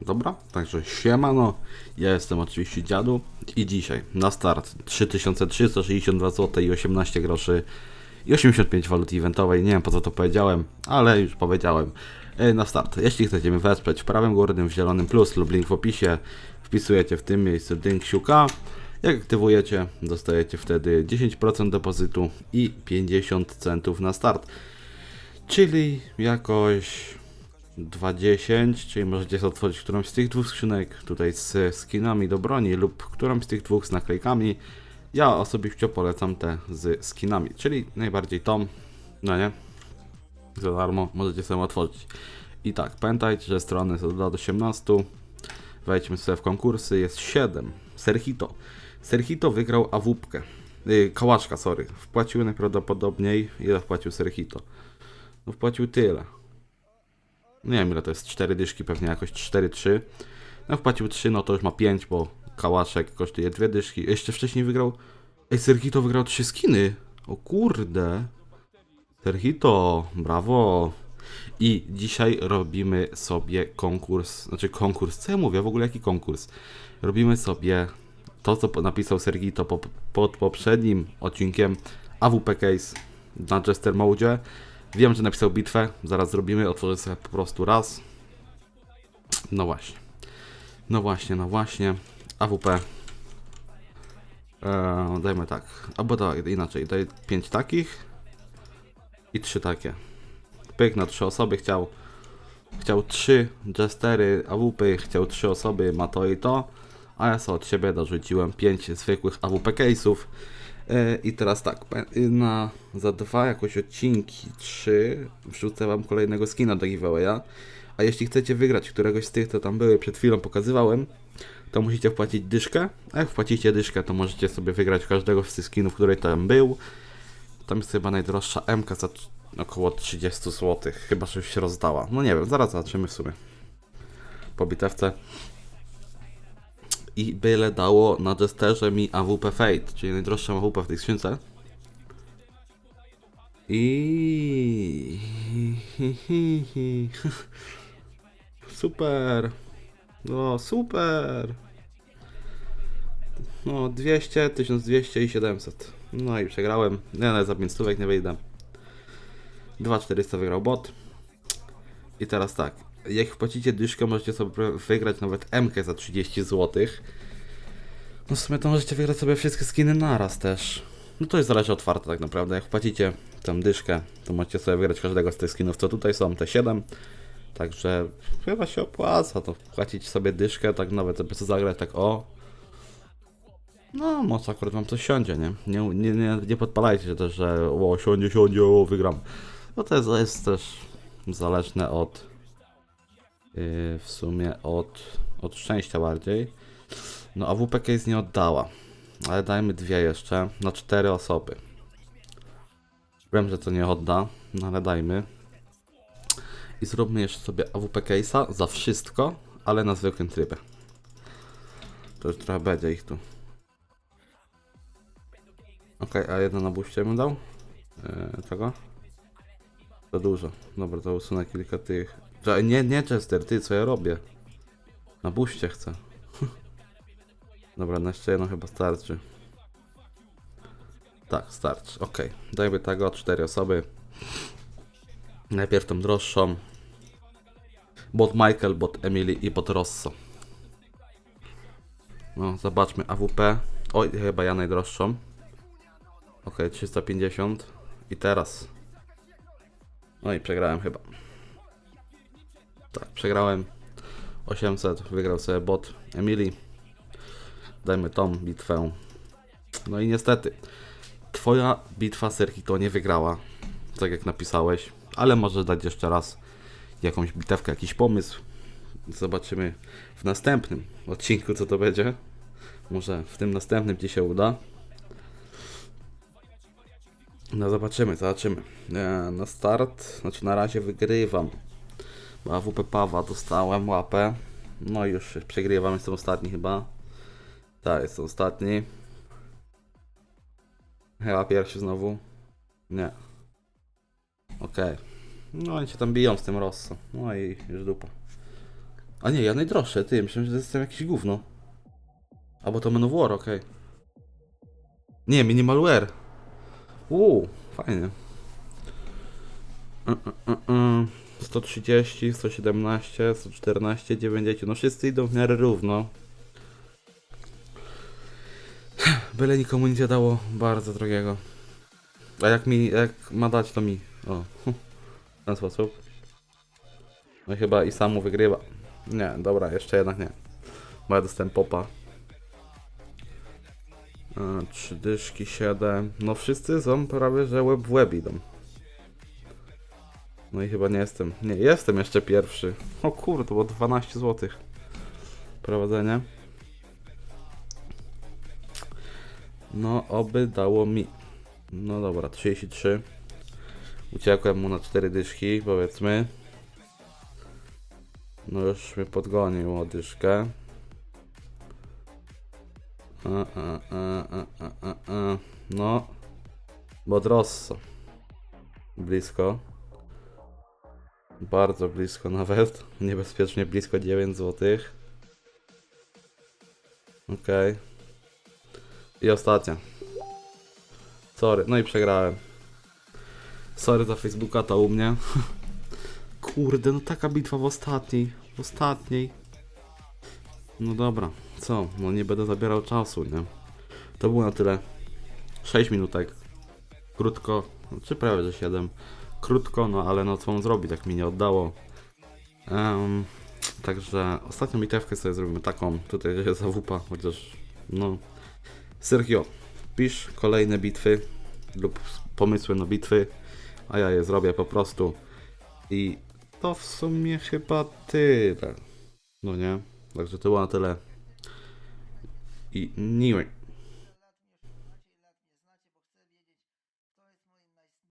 Dobra, także siemano, ja jestem oczywiście dziadu i dzisiaj na start 3362 zł i 18 groszy i 85 walut eventowej, nie wiem po co to powiedziałem, ale już powiedziałem. E, Na start, jeśli chcecie mnie wesprzeć w prawym górnym w zielonym plus lub link w opisie, wpisujecie w tym miejscu link siuka, jak aktywujecie, dostajecie wtedy 10% depozytu i 50 centów na start. Czyli jakoś 20, czyli możecie otworzyć którąś z tych dwóch skrzynek, tutaj z skinami do broni lub którąś z tych dwóch z naklejkami. Ja osobiście polecam te z skinami, czyli najbardziej tą, no nie, za darmo możecie sobie otworzyć. I tak, pamiętajcie, że strony są do lat 18, wejdźmy sobie w konkursy, jest 7, Serhito. Serhito wygrał awupkę, yy, sorry, wpłacił najprawdopodobniej, ile wpłacił Serhito? No wpłacił tyle. Nie wiem ile to jest, 4 dyszki, pewnie jakoś 4-3. No wpłacił 3, no to już ma 5, bo kałaszek kosztuje 2 dyszki. Jeszcze wcześniej wygrał... Ej, Serhito wygrał 3 skiny. O kurde. Serhito, brawo. I dzisiaj robimy sobie konkurs, znaczy konkurs, co ja mówię, w ogóle jaki konkurs? Robimy sobie to, co napisał Sergito po, pod poprzednim odcinkiem AWP Case na Jester Mode. Wiem, że napisał bitwę, zaraz zrobimy, otworzę sobie po prostu raz. No właśnie. No właśnie, no właśnie. AWP. Eee, dajmy tak. Albo tak, inaczej. Daj 5 takich i 3 takie. Pyk na 3 osoby chciał. Chciał 3 jestery AWP, chciał 3 osoby, ma to i to. A ja sobie od siebie dorzuciłem 5 zwykłych AWP case'ów. E, I teraz tak, na, za dwa jakoś odcinki, trzy, wrzucę wam kolejnego skina do giveawaya. A jeśli chcecie wygrać któregoś z tych, co tam były, przed chwilą pokazywałem, to musicie wpłacić dyszkę. A jak wpłacicie dyszkę, to możecie sobie wygrać każdego z tych skinów, który tam był. Tam jest chyba najdroższa MK za około 30 zł, chyba że już się rozdała. No nie wiem, zaraz zobaczymy w sumie. Po bitewce i byle dało na Jesterze mi AWP Fate, czyli najdroższą AWP w tej skrzynce. I super. No super. No 200, 1200 i 700. No i przegrałem. Nie, no za 5 stówek nie wyjdę. 2400 wygrał bot. I teraz tak, jak wpłacicie dyszkę, możecie sobie wygrać nawet MK za 30 zł. No w sumie to możecie wygrać sobie wszystkie skiny naraz też. No to jest zależy otwarte tak naprawdę. Jak wpłacicie tę dyszkę, to możecie sobie wygrać każdego z tych skinów, co tutaj są, te 7. Także chyba się opłaca to wpłacić sobie dyszkę, tak nawet żeby sobie zagrać tak o. No, może akurat wam coś siądzie, nie? Nie, nie, nie, nie podpalajcie się też, że o, siądzie, siądzie, o, wygram. Bo to jest, jest też zależne od w sumie od, od szczęścia bardziej. No AWP Case nie oddała, ale dajmy dwie jeszcze na cztery osoby. Wiem, że to nie odda, no ale dajmy. I zróbmy jeszcze sobie AWP Case'a za wszystko, ale na zwykłym trybie. To już trochę będzie ich tu. Okej, a jedno na buście bym dał? Czego? Za dużo. Dobra, to usunę kilka tych. Czekaj, Nie, nie Chester, ty, co ja robię? Na buście chcę. Dobra, na jeszcze jedno chyba starczy. Tak, starczy. Ok, dajmy tego, cztery osoby. Najpierw tą droższą. Bot Michael, bot Emily i bot Rosso. No, zobaczmy AWP. Oj, chyba ja najdroższą. Ok, 350. I teraz. No i przegrałem chyba. Tak, przegrałem. 800, wygrał sobie bot Emily. Dajmy tą bitwę. No i niestety, twoja bitwa Serhito nie wygrała, tak jak napisałeś, ale może dać jeszcze raz jakąś bitewkę, jakiś pomysł. Zobaczymy w następnym odcinku, co to będzie. Może w tym następnym ci się uda. No zobaczymy, zobaczymy. E, Na start, znaczy na razie wygrywam. AWP Pawa dostałem łapę. No i już przegrywam, jestem ostatni chyba. Tak, jestem ostatni. Chyba pierwszy znowu. Nie. Okej. No oni się tam biją z tym Rosso. No i już dupa. A nie, ja najdroższe, ty, myślałem, że jestem jakiś gówno. Albo to Men of War, okej. Nie, Minimal Wear. Uuu, fajnie. Y, y, y, y. 130, 117, 114, 90. No wszyscy idą w miarę równo. Byle nikomu nie dało bardzo drogiego. A jak mi, jak ma dać, to mi. O, w ten sposób. No chyba i samu wygrywa. Nie, dobra, jeszcze jednak nie. Bo ja dostałem popa. E, Trzy dyszki, siedem. No wszyscy są prawie, że łeb w łeb idą. No i chyba nie jestem. Nie, jestem jeszcze pierwszy. O kurde, bo 12 zł. Prowadzenie. No, oby dało mi. No dobra, 33. Uciekłem mu na 4 dyszki, powiedzmy. No już mnie podgonił o dyszkę. A, a, a, a, a, a, a. No. Bodrosso. Blisko. Bardzo blisko nawet. Niebezpiecznie blisko 9 zł. Okej. I ostatnia. Sorry, no i przegrałem. Sorry za Facebooka, to u mnie. Kurde, no taka bitwa w ostatniej. W ostatniej. No dobra, co? No nie będę zabierał czasu, nie? To było na tyle. 6 minutek. Krótko, czy prawie że 7. Krótko, no ale no co mam zrobić, jak mi nie oddało. Em, także ostatnią bitewkę sobie zrobimy taką. Tutaj jest zawupa, chociaż no. Sergio, pisz kolejne bitwy lub pomysły na bitwy, a ja je zrobię po prostu. I to w sumie chyba tyle. No nie? Także to było na tyle. I miłej